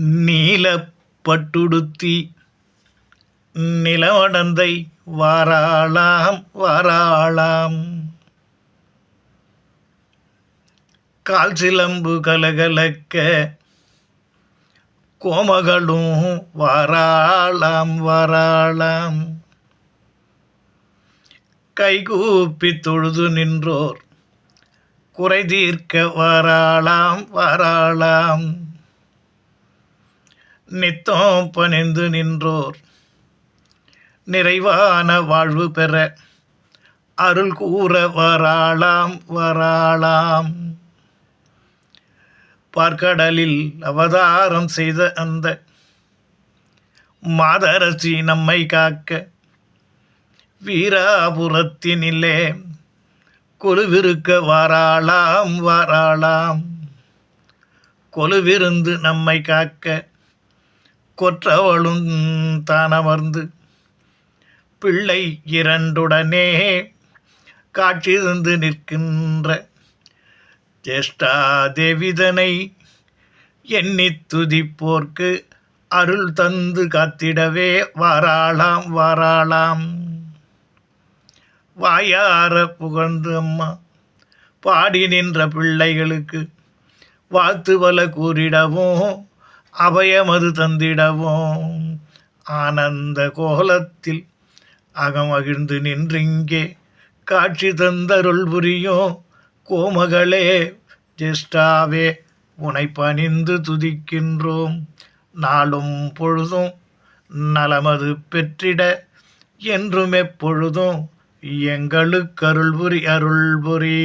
நீலப்பட்டுடுத்தி நிலவடந்தை வாராளாம் வாராளாம். கால் சிலம்பு கலகலக்க கோமகளும் வாராளாம் வாராளாம். கைகூப்பி தொழுது நின்றோர் குறை தீர்க்க வாராளாம் வாராளாம். நித்தம் பணிந்து நின்றோர். நிறைவான வாழ்வு பெற அருள் கூற வராளாம் வராளாம். பார்க்கடலில் அவதாரம் செய்த அந்த மாதரசி நம்மை காக்க வீராபுரத்தினிலே கொலுவிருக்க வாராளாம் வாராளாம். கொலுவிருந்து நம்மை காக்க கொற்றவளும் தானமர்ந்து பிள்ளை இரண்டுடனே காட்சி தந்து நிற்கின்ற ஜேஷ்டா தேவிதனை எண்ணி துதிப்போர்க்கு அருள் தந்து காத்திடவே வாராளாம் வாராளாம். வாயார புகழ்ந்து அம்மா பாடி நின்ற பிள்ளைகளுக்கு வாழ்த்து பல கூறிடவும் அபயமது தந்திடவும் ஆனந்த கோலத்தில் அகமகிழ்ந்து நின்றிங்கே. காட்சி தந்தருள் புரியும் கோமகளே ஜெஸ்டாவே உனை பணிந்து துதிக்கின்றோம். நாளும் பொழுதும் நலமது பெற்றிட என்றும் எப்பொழுதும் எங்களுக்கு அருள்புரி.